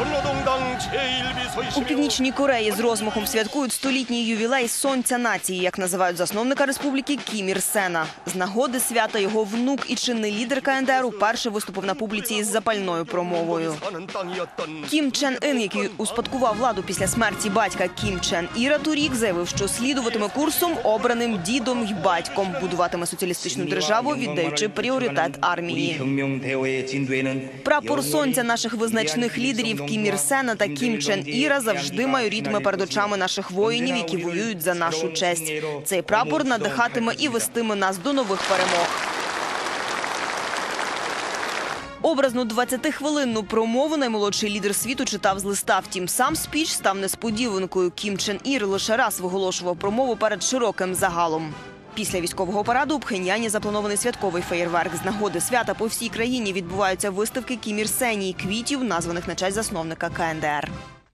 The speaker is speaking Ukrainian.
春了东荡，却。У північній Кореї з розмахом святкують столітній ювілей сонця нації, як називають засновника республіки Кім Ір Сена. З нагоди свята його внук і чинний лідер КНДР уперше виступив на публіці із запальною промовою. Кім Чен Ін, який успадкував владу після смерті батька Кім Чен Іра Турік, заявив, що слідуватиме курсом, обраним дідом й батьком, будуватиме соціалістичну державу, віддаючи пріоритет армії. Прапор сонця наших визначних лідерів Кім Ір Сена та Кім Чен Ір Іра завжди майорітиме перед очами наших воїнів, які воюють за нашу честь. Цей прапор надихатиме і вестиме нас до нових перемог. Образну 20-хвилинну промову наймолодший лідер світу читав з листа. Втім, сам спіч став несподіванкою. Кім Чен Ір лише раз виголошував промову перед широким загалом. Після військового параду у Пхеньяні запланований святковий феєрверк. З нагоди свята по всій країні відбуваються виставки Кім Ір квітів, названих на честь засновника КНДР.